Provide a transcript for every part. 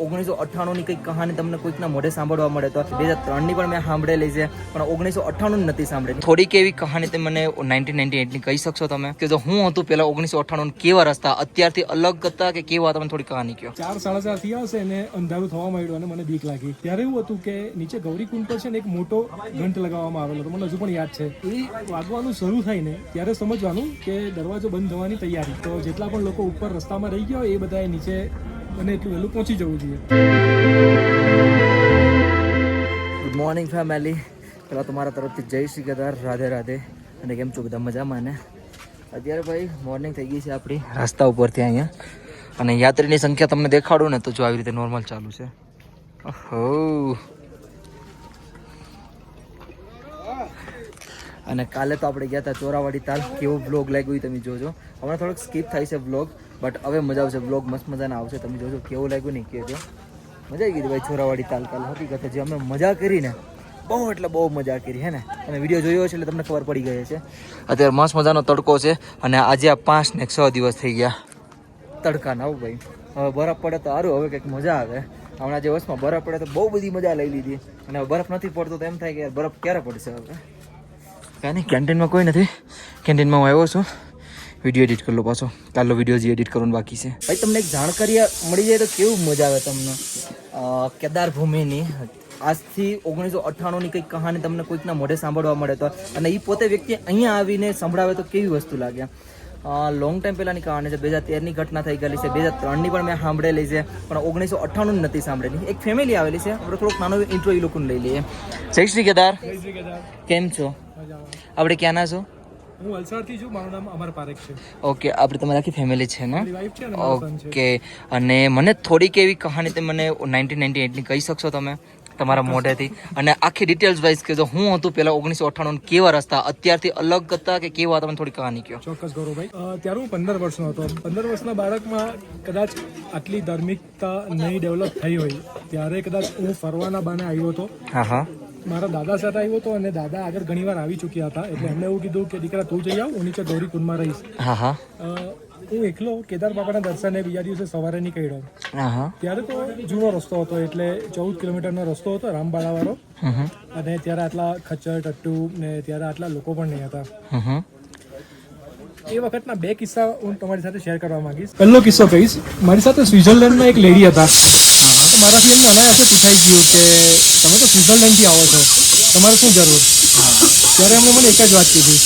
ઓગણીસો અઠ્ઠાણું ની કંઈક કહાની તમને કોઈકના મોઢે સાંભળવા મળે તો બે હજાર ત્રણની પણ મેં સાંભળેલી છે, પણ ઓગણીસો અઠ્ઠાણું નથી સાંભળેલી. થોડીક એવી કહાની તમે મને નાઇન્ટીન નાઇન્ટી એટની કહી શકશો તમે? કે જો હું હતું પેલા ઓગણીસો અઠ્ઠાણું કેવા રસ્તા, અત્યારથી અલગ હતા કે કેવા તમે થોડી કહાની કહો. ચાર સાડા ચાર થયા હશે ને અંધારું થવા માંડ્યું અને મને બીક લાગી. ત્યારે એવું હતું કે નીચે ગૌરીકુંડ પર છે ને એક મોટો ઘંટ લગાવવામાં આવેલો તો મને હજુ પણ યાદ છે. એ વાગવાનું શરૂ થાય ને ત્યારે સમજવાનું કે દરવાજો બંધ થવાની તૈયારી. તો જેટલા પણ લોકો ઉપર રસ્તામાં રહી ગયા એ બધાએ નીચે બને એટલું વહેલું પહોંચી જવું જોઈએ. ગુડ મોર્નિંગ ફેમિલી પહેલાં તમારા તરફથી જય શ્રી કેદાર, રાધે રાધે. અને કેમ છો બધા? મજામાં ને? અત્યારે ભાઈ મોર્નિંગ થઈ ગઈ છે આપણી, રસ્તા ઉપરથી અહીંયા. અને યાત્રીની સંખ્યા તમને દેખાડું ને, તો જો આવી રીતે નોર્મલ ચાલુ છે. ઓહો. અને કાલે તો આપણે ગયા હતા ચોરાવાડી તાલ. કેવો બ્લોગ લાગ્યો તમે જોજો. હમણાં થોડોક સ્કીપ થાય છે બ્લોગ બટ હવે મજા આવશે બ્લોગ મસ્ત મજાના આવશે. તમે જોજો કેવું લાગ્યું નહીં, કહેજો. મજા આવી ગઈ ભાઈ છોરાવાડી તાલ કાલ હકીકત જે અમે મજા કરીને બહુ, એટલે બહુ મજા કરી, હે ને? તમે વીડિયો જોયો છે એટલે તમને ખબર પડી ગઈ છે અત્યારે મસ્ત મજાનો તડકો છે અને આજે આ પાંચ ને છ દિવસ થઈ ગયા. તડકા ના ભાઈ. હવે બરફ પડે તો સારું, હવે કંઈક મજા આવે. હમણાં જે વર્ષમાં બરફ પડે તો બહુ બધી મજા લઈ લીધી. અને બરફ નથી પડતો તો એમ થાય કે બરફ ક્યારે પડશે હવે? કાંઈ નહીં કેન્ટીનમાં કોઈ નથી. કેન્ટીનમાં હું આવ્યો છું. વીડિયો એડિટ કરી લો પાછો. કાલનો વીડિયો જે એડિટ કરવાનું બાકી છે. ભાઈ તમને એક જાણકારી મળી જાય તો કેવું મજા આવે તમને? કેદાર ભૂમિની. આજથી ઓગણીસો અઠ્ઠાણુંની કંઈક કહાની તમને કોઈકના મોઢે સાંભળવા મળે તો. અને એ પોતે વ્યક્તિ અહીંયા આવીને સંભળાવે તો કેવી વસ્તુ લાગે? લોંગ ટાઈમ પહેલાંની કહાની છે. બે હજાર તેરની ઘટના થઈ ગયેલી છે. બે હજાર ત્રણની પણ મેં સાંભળેલી છે. પણ ઓગણીસો અઠ્ઠાણું નથી સાંભળેલી. એક ફેમિલી આવેલી છે. આપણે થોડોક નાનો ઇન્ટ્રો એ લોકોને લઈ લઈએ. જય શ્રી કેદાર. જય કેમ છો? આપણે ક્યાંના છો? હું વલસાડથી છું મારું નામ અમર પારેખ છે. ઓકે આપણે તમારી આખી ફેમિલી છે ને ઓકે અને મને થોડીક એવી કહાની તે મને નાઇન્ટીન નાઇન્ટી એટની કહી શકશો તમે? તમારા મોઢેથી. અને આખી ડિટેલ્સ વાઇઝ કે જો હું હતું પહેલાં ઓગણીસો અઠ્ઠાણું કેવા રસ્તા? અત્યારથી અલગ હતા કે કેવા તમે થોડી કહાની કહો. ચોક્કસ ગૌરવભાઈ ત્યારે હું પંદર વર્ષનો હતો. પંદર વર્ષના બાળકમાં કદાચ આટલી ધાર્મિકતા નહીં ડેવલપ થઈ હોય ત્યારે કદાચ હું ફરવાના બાને આવ્યો હતો. હા હા. મારા દાદા સાથે આવ્યો હતો અને દાદા આગળ ઘણી વાર આવી ચૂક્યા હતા. એટલે એમને એવું કીધું કે દીકરા તું જઈ આવ હું નીચે ગૌરીકુંડમાં રહીશ. હા હા. હું એકલો કેદાર બાબાના દર્શને બીજા દિવસે સવારે નીકળ્યો. ત્યારે તો જૂનો રસ્તો હતો એટલે ચૌદ કિલોમીટરનો રસ્તો હતો રામબાળાવાળો અને ત્યારે આટલા ખચ્ચર ટટ્ટુ ને ત્યારે આટલા લોકો પણ નહીં હતા. એ વખતના બે કિસ્સા હું તમારી સાથે શેર કરવા માંગીશ. પહેલો કિસ્સો કહીશ. મારી સાથે સ્વિટ્ઝરલેન્ડમાં એક લેડી હતા. તો મારાથી એમને અનાયાસે પૂછાઈ ગયું કે તમે તો સ્વિટરલેન્ડથી આવો છો? તમારે શું જરૂર? ત્યારે એમણે મને એક જ વાત કીધી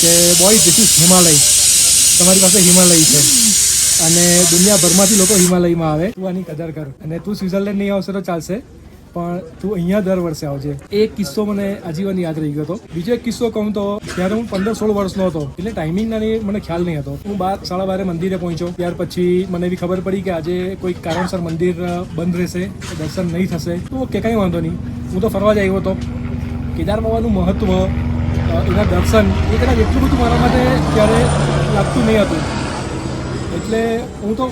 કે બોય ધીસ ઇઝ હિમાલય તમારી પાસે હિમાલય છે. અને દુનિયાભરમાંથી લોકો હિમાલયમાં આવે. તું આની કદર કર. અને તું સ્વિટરલેન્ડ નહીં આવશે તો ચાલશે. પણ તું અહીંયા દર વર્ષે આવજે. એ કિસ્સો મને આજીવન યાદ રહી ગયો હતો. બીજો એક કિસ્સો કહું તો ત્યારે હું પંદર સોળ વર્ષનો હતો, એટલે ટાઈમિંગ ના મને ખ્યાલ નહીં હતો. હું બાર, સાડા બારે મંદિરે પહોંચ્યો. ત્યાર પછી મને એવી ખબર પડી કે આજે કોઈ કારણસર મંદિર બંધ રહેશે, દર્શન નહીં થશે. તો કે કંઈ વાંધો નહીં. હું તો ફરવા જ આવ્યો હતો. કેદાર બાબાનું મહત્વ એના દર્શન, એ કદાચ એટલું બધું મારા માટે ત્યારે લાગતું નહીં હતું. એટલે હું તો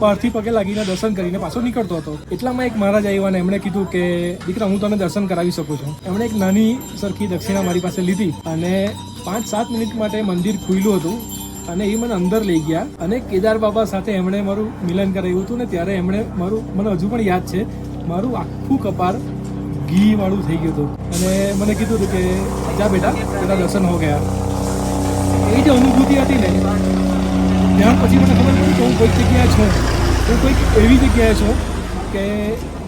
પારથી પગે લાગીને દર્શન કરીને પાછો નીકળતો હતો. એટલામાં એક મહારાજ આવ્યા અને એમણે કીધું કે, દીકરા, હું તને દર્શન કરાવી શકું છું. એમણે એક નાની સરખી દક્ષિણા મારી પાસે લીધી અને પાંચ સાત મિનિટ માટે મંદિર ખુલ્લું હતું અને એ મને અંદર લઈ ગયા અને કેદાર બાબા સાથે એમણે મારું મિલન કરાવ્યું હતું ને ત્યારે એમણે મારું, મને હજુ પણ યાદ છે, મારું આખું કપાર ઘી વાળું થઈ ગયું હતું. અને મને કીધું હતું કે, જા બેટા તેના દર્શન હો ગયા. એ જે અનુભૂતિ હતી ને. ત્યાર પછી મને ખબર પડી કે હું કોઈક જગ્યાએ છું. હું કોઈક એવી જગ્યાએ છું કે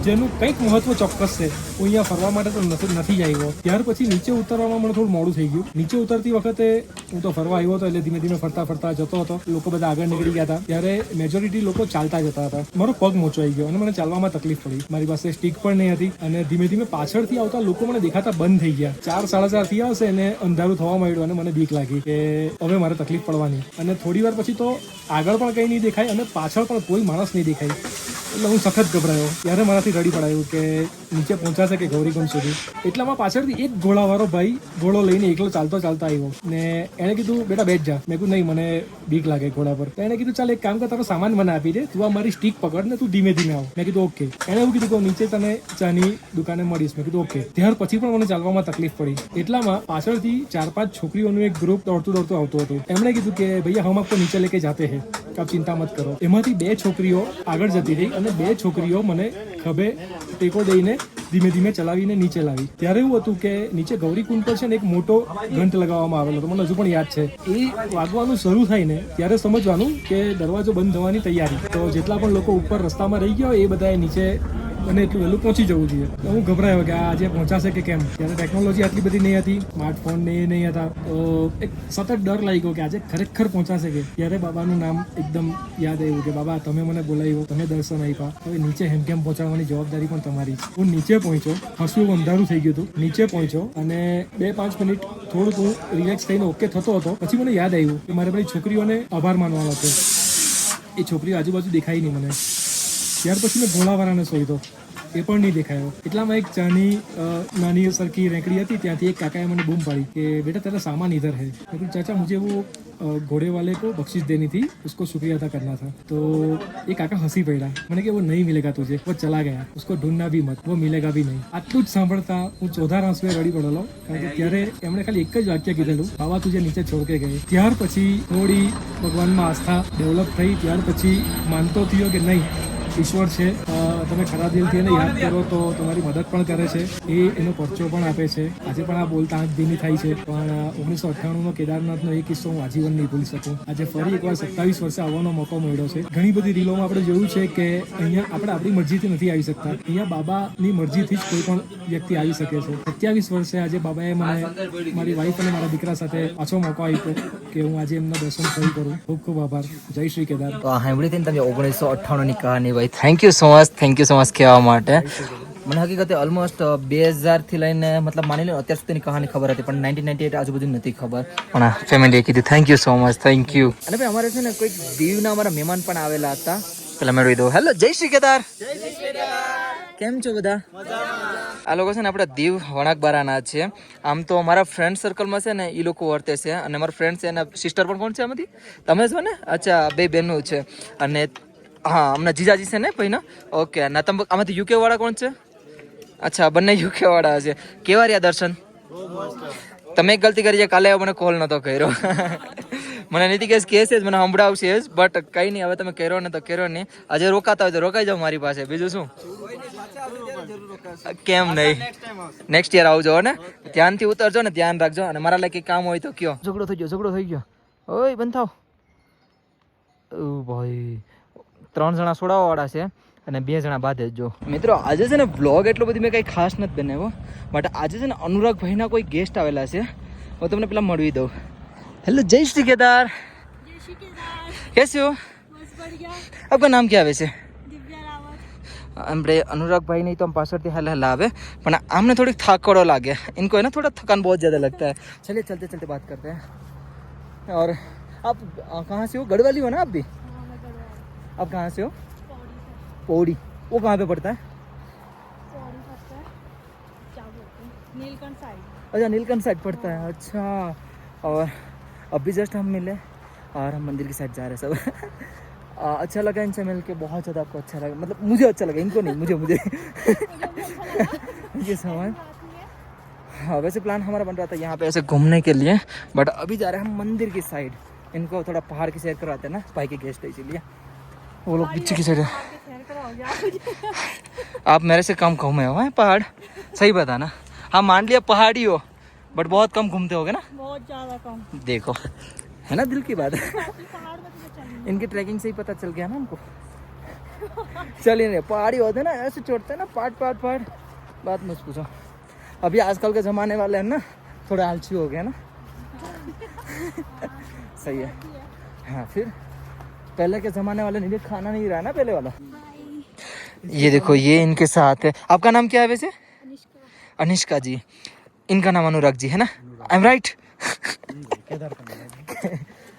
જેનું કંઈક મહત્વ ચોક્કસ છે. હું અહીંયા ફરવા માટે તો નથી જ આવ્યો. ત્યાર પછી નીચે ઉતરવામાં મને થોડું મોડું થઈ ગયું. નીચે ઉતરતી વખતે હું તો ફરવા આવ્યો હતો એટલે ધીમે ધીમે ફરતા ફરતા જતો હતો. લોકો બધા આગળ નીકળી ગયા હતા. ત્યારે મેજોરિટી લોકો ચાલતા જતા હતા. મારો પગ મોચવાઈ ગયો અને મને ચાલવામાં તકલીફ પડી. મારી પાસે સ્ટીક પણ નહીં હતી અને ધીમે ધીમે પાછળથી આવતા લોકો મને દેખાતા બંધ થઈ ગયા. ચાર સાડા ચારથી આવશે અને અંધારું થવા માંડ્યું અને મને બીક લાગી કે હવે મારે તકલીફ પડવાની. અને થોડી વાર પછી તો આગળ પણ કંઈ નહીં દેખાય અને પાછળ પણ કોઈ માણસ નહીં દેખાય. એટલે હું સખત ગભરાયો. ત્યારે મારાથી રડી પડાયું કે નીચે પહોંચાશે કે ગૌરીકુંડ સુધી. એટલામાં પાછળથી એક ઘોડાવાળો ભાઈ ઘોડો લઈને એકલો ચાલતો ચાલતો આવ્યો. ને એણે કીધું, બેટા બેઠ જા. મેં કીધું, નહીં, મને બીક લાગે ઘોડા પર. તો એણે કીધું, ચાલ, એક કામ કર, તારો સામાન મને આપી દે. તું આ મારી સ્ટીક પકડ ને તું ધીમે ધીમે આવ. મેં કીધું, ઓકે. એણે એવું કીધું કે નીચે તને ચાની દુકાને મળીશ. મેં કીધું, ઓકે. ત્યાર પછી પણ મને ચાલવામાં તકલીફ પડી. એટલામાં પાછળથી ચાર પાંચ છોકરીઓનું એક ગ્રુપ દોડતું દોડતું આવતું હતું. એમણે કીધું કે, ભૈયા, હમ આપકો નીચે લેકે જાતે હે. આપ ચિંતા મત કરો. એમાંથી બે છોકરીઓ આગળ જતી રહી અને બે છોકરીઓ મને ખભે ટેકો દઈને ધીમે ધીમે ચલાવીને નીચે લાવી. ત્યારે એવું હતું કે નીચે ગૌરીકુંડ પર છે ને એક મોટો ઘંટ લગાવવામાં આવેલો હતો. મને હજુ પણ યાદ છે. એ વાગવાનું શરૂ થાય ને ત્યારે સમજવાનું કે દરવાજો બંધ થવાની તૈયારી. તો જેટલા પણ લોકો ઉપર રસ્તામાં રહી ગયા એ બધાએ નીચે અને એટલું વહેલું પહોંચી જવું જોઈએ. તો હું ગભરાયો કે આજે પહોંચાશે કે કેમ? ત્યારે ટેકનોલોજી આટલી બધી નહીં હતી સ્માર્ટફોન ને એ નહીં હતા. તો એક સતત ડર લાગ્યો કે આજે ખરેખર પહોંચાશે કે? ત્યારે બાબાનું નામ એકદમ યાદ આવ્યું કે, બાબા, તમે મને બોલાવ્યો, તમે દર્શન આપ્યા. હવે નીચે હેમ કેમ પહોંચાડવાની જવાબદારી પણ તમારી છે. હું નીચે પહોંચ્યો, હસવું અંધારું થઈ ગયું હતું. નીચે પહોંચ્યો અને બે પાંચ મિનિટ થોડુંક હું રિલેક્સ થઈને ઓકે થતો હતો. પછી મને યાદ આવ્યું કે મારે બધી છોકરીઓને આભાર માનવાનો હતો. એ છોકરીઓ આજુબાજુ દેખાય નહીં મને. ત્યાર પછી મેં ઘોડાવાળાને શોધ્યો એ પણ નહીં દેખાયો એટલામાં એક ચાની અ, નાની સરખી રેંકડી હતી ત્યાંથી એક કાકાએ મને બૂમ પાડી કે બેટા તેરા સામાન ઇધર है મેં કીધું ચાચા मुझे वो अ, घोड़े वाले को बख्शिश देनी थी उसको शुक्रिया अदा करना था तो એ કાકા હસી પડ્યા મને કે वो नहीं मिलेगा तुझे वो चला गया उसको ढूंढना भी मत वो मिलेगा भी नहीं આટલું જ સાંભળતા હું ચોધાર આંસુએ રડી પડેલો કારણ કે ત્યારે એમણે ખાલી એક જ વાક્ય કીધેલું બાબા તુજે નીચે છોડ કે ગયે ત્યાર પછી થોડી ભગવાનમાં આસ્થા ડેવલપ થઈ ત્યાર પછી માનતો થયો કે નહીં ઈશ્વર છે. તમે ખરા દિલથી એને યાદ કરો તો તમારી મદદ પણ કરે છે. એ એનો પરચો પણ આપે છે. આજે પણ આ બોલતા આંખ ધીમી થાય છે. પણ ઓગણીસો અઠ્ઠાણુંનો કેદારનાથનો એ કિસ્સો હું આજીવન નહીં ભૂલી શકું. આજે ફરી એકવાર સત્તાવીસ વર્ષે આવવાનો મોકો મળ્યો છે. ઘણી બધી રીલોમાં આપણે જોયું છે કે અહીંયા આપણે આપણી મરજીથી નથી આવી શકતા. અહીંયા બાબાની મરજીથી જ કોઈ પણ વ્યક્તિ આવી શકે છે. સત્યાવીસ વર્ષે આજે બાબાએ મને, મારી વાઈફ અને મારા દીકરા સાથે પાછો મોકો આપ્યો કે હું આજે એમના દર્શન ફરી કરું. ખૂબ ખૂબ આભાર. જય શ્રી કેદાર. સાંભળી હતી તમે ઓગણીસો અઠ્ઠાણુંની કહાની ભાઈ. Thank you so much thank you so much કહેવા માટે. મને હકીકતે ઓલમોસ્ટ બે હજારથી લઈને મતલબ માની લો અત્યાર સુધીની કહાની ખબર હતી પણ નાઇન્ટીન નાઇન્ટી એટ આજુબાજુ નથી ખબર. પણ ફેમિલી ફેમિલીએ કીધું thank you so much thank you અને ભાઈ અમારે છે ને કોઈક દીવના અમારા મહેમાન પણ આવેલા હતા. પેલા મેળવી દઉં. હેલો જય શ્રી કેદાર. કેમ છો બધા? આ લોકો છે ને આપણે દીવ વણાકબારાના છે. આમ તો મારા ફ્રેન્ડ સર્કલમાં છે ને એ લોકો વર્તે છે. અને મારા ફ્રેન્ડ છે એના સિસ્ટર પણ કોણ છે આમાંથી? તમે છો ને? અચ્છા બે બહેનો છે. અને હા, હમણાં જીજાજી છે ને ભાઈના? ઓકે અને તમે આમાંથી યુકે વાળા કોણ છે? અચ્છા, બંને યુકે વાળા છે. કેવા રહ્યા દર્શન? તમે ગલતી કરી છે, કાલે મને કોલ નતો કર્યો. મને નથી કેસ કેસ જ, મને સંભળાવશે જ બટ કઈ નહીં, હવે તમે કર્યો ને તો કર્યો નહીં. આજે રોકાતા હોય તો રોકાઈ જાઓ મારી પાસે. બીજું શું? કેમ નહીં? નેક્સ્ટ યર આવજો ને? ધ્યાનથી ઉતરજો ને, ધ્યાન રાખજો. અને મારા લાયક કામ હોય તો કયો? ઝઘડો થઈ ગયો, ઝઘડો થઈ ગયો. ઓય, બંધ થાવ. ભાઈ. ત્રણ જણા સોડાવા વાળા છે અને બે જણા બાદ જ જો મિત્રો આજે છે ને બ્લોગ એટલો બધી મેં કંઈ ખાસ નથી બનાવ્યો બટ આજે છે ને અનુરાગ ભાઈના કોઈ ગેસ્ટ આવેલા છે હું તમને પેલા મળવી દઉં હેલો જય શ્રી કેદાર जय श्री केदार कैसे हो बस बढ़िया आपका नाम क्या है वैसे दिव्या रावत આપણે अनुराग भाई नहीं तो हम પાછળથી હાલ હાલ આવે પણ આમને થોડીક થાકડો લાગે इनको है ना थोड़ा थकान बहुत ज़्यादा लगता है चलिए चलते चलते बात करते हैं और आप आ, कहाँ से हो गढ़वाली हो ना आप भी आप कहाँ से हो? पौड़ी। वो कहाँ पे पड़ता है? पौड़ी पड़ता है। क्या बोलते हैं? नीलकंठ साइड। अच्छा नीलकंठ साइड पड़ता है। अच्छा। और अभी जस्ट हम मिले और हम मंदिर की साइड जा रहे हैं सब। आ, अच्छा लगा इनसे मिल के बहुत ज़्यादा आपको अच्छा लगा। मतलब मुझे अच्छा लगा इनको नहीं मुझे मुझे। ये समझ हाँ वैसे प्लान हमारा बन रहा था यहाँ पे ऐसे घूमने के लिए बट अभी जा रहे हैं हम मंदिर की साइड। इनको थोड़ा पहाड़ की सैर करवाते हैं ना भाई के गेस्ट है इसीलिए। वो लोग पीछे की साइड है। आप मेरे से कम घूमे हो हैं पहाड़? सही बता ना हाँ मान लिया पहाड़ी हो बट बहुत कम घूमते होगे ना? बहुत ज़्यादा कम। देखो है ना दिल की बात? तो इनकी ट्रैकिंग से ही पता चल गया ना हमको। चलिए नहीं पहाड़ी होते ना ऐसे चोटते हैं ना पाट पाट पाट। बात मत पूछो। अभी आजकल के ज़माने वाले हैं ना थोड़े आलसी हो गए ना। सही है। हाँ फिर? पहले के ज़माने वाले नहीं खाना नहीं रहा ना पहले वाला? ये देखो ये इनके साथ है। आपका नाम क्या है वैसे? अनुष्का। जी। इनका नाम अनुराग जी है ना? आई एम राइट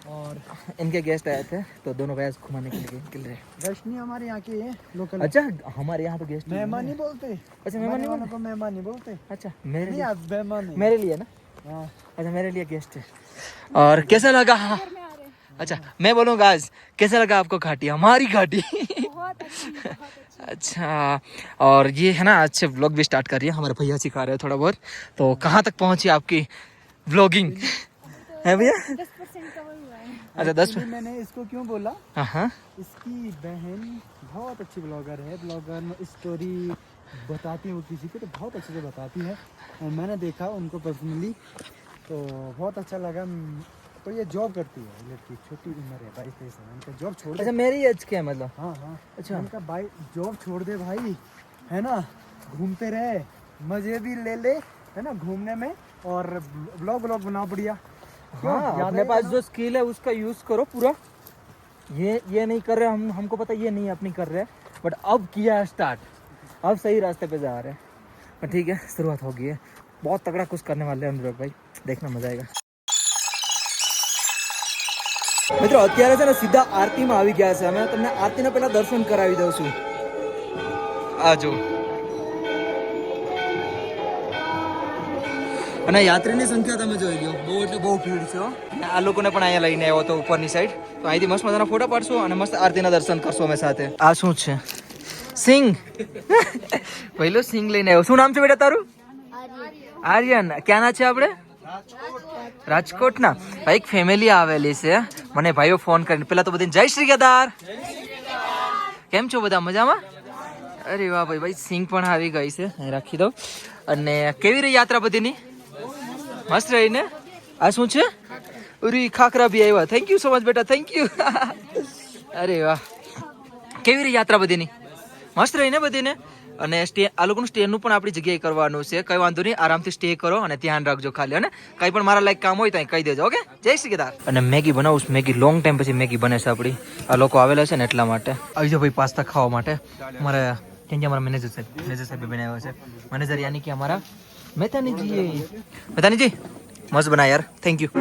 और इनके गेस्ट आए थे तो दोनों भैया घुमाने के लिए निकल रहे। रश्मि हमारे यहाँ के लोकल अच्छा हमारे यहाँ तो गेस्ट मेहमान नहीं बोलते। अच्छा मेहमान नहीं वालों को मेहमान नहीं बोलते। अच्छा मेरे लिए मेहमान मेरे लिए ना? हाँ। अच्छा मेरे लिए गेस्ट है। और कैसा लगा? अच्छा मैं बोलूँगा आज कैसा लगा आपको घाटी? हमारी घाटी। बहुत अच्छी बहुत अच्छी। अच्छा और ये है ना से व्लॉग भी स्टार्ट कर रही है। हमारे भैया सिखा रहे हैं थोड़ा बहुत। तो कहाँ तक पहुँची आपकी व्लॉगिंग है भैया? अच्छा दस मैंने इसको क्यों बोला? हाँ हाँ। इसकी बहन बहुत अच्छी ब्लॉगर है। ब्लॉगर स्टोरी बताती है वो किसी को तो बहुत अच्छे से बताती है। और मैंने देखा उनको पर्सनली तो बहुत अच्छा लगा। तो ये जॉब करती है लड़की छोटी उम्र है बाईस तेईस है उनका जॉब छोड़ अच्छा मेरी एज क्या है मतलब? हाँ हाँ। अच्छा। उनका बाई जॉब छोड़ दे भाई है ना? घूमते रहे मज़े भी ले ले है ना घूमने में और ब्लॉग व्लॉग बना बढ़िया? हाँ अपने पास जो स्किल है उसका यूज़ करो पूरा। ये ये नहीं कर रहे हम हमको पता ये नहीं अपनी कर रहे बट अब किया है स्टार्ट अब सही रास्ते पे जा रहे हैं। ठीक है शुरुआत हो गई है। बहुत तगड़ा कुछ करने वाले हैं अनुराग भाई। देखना मज़ा आएगा। મિત્રો અત્યારે છે ને સીધા આરતીમાં આવી ગયા છે. અમે તમને આરતીના પહેલા દર્શન કરાવી દઉં છું. આ જો. અને યાત્રીની સંખ્યા તમે જોઈ લો. બહુ એટલે બહુ ભીડ છે અને આ લોકોને પણ અહીંયા લઈને આવ્યો હતો ઉપરની સાઈડ તો અહીંથી મસ્ત મજાના ફોટા પાડશું અને મસ્ત આરતીના દર્શન કરશું અમે સાથે. આ શું છે? સિંગ પહેલો સિંગ લઈને આવ્યો. શું નામ છે બેટા તારું? આર્યન. ક્યાંના છે આપણે? રાજકોટના એક ફેમિલી આવેલી છે. મને ભાઈઓ ફોન કરીને. પેલા તો બધી જય શ્રી કેદાર કેમ છો બધા? મજામાં? અરે વાહ ભાઈ ભાઈ સિંગ પણ આવી ગઈ છે. રાખી દઉં. અને કેવી રહી યાત્રા બધીની? મસ્ત રહી ને આ શું છે? ઉરી ખાખરા બી આવ્યા. થેન્ક યુ સો મચ બેટા થેન્ક યુ અરે વાહ. કેવી રહી યાત્રા બધીની? મસ્ત રહી ને બધીને? અને સ્ટે આ લોકોનું સ્ટેનું પણ આપણી જગ્યાએ કરવાનું છે. કઈ વાંધો નહીં આરામથી સ્ટે કરો અને ધ્યાન રાખજો ખાલી અને કઈ પણ મારા લાયક કામ હોય તો અહીં કહી દેજો ઓકે? જય શ્રી કેદાર. અને મેગી બનાવું છું મેગી લોંગ ટાઈમ પછી મેગી બને છે આપણી. આ લોકો આવેલા છે ને એટલા માટે. આવી જાઓ ભાઈ પાસ્તા ખાવા માટે. મારે કેમ કે અમારા મેનેજર સાહેબ મેનેજર સાહેબ બનાવ્યા છે. મેનેજર યાની કે અમારા મહેતાનીજી મહેતાનીજી મસ્ત બના યાર. Thank you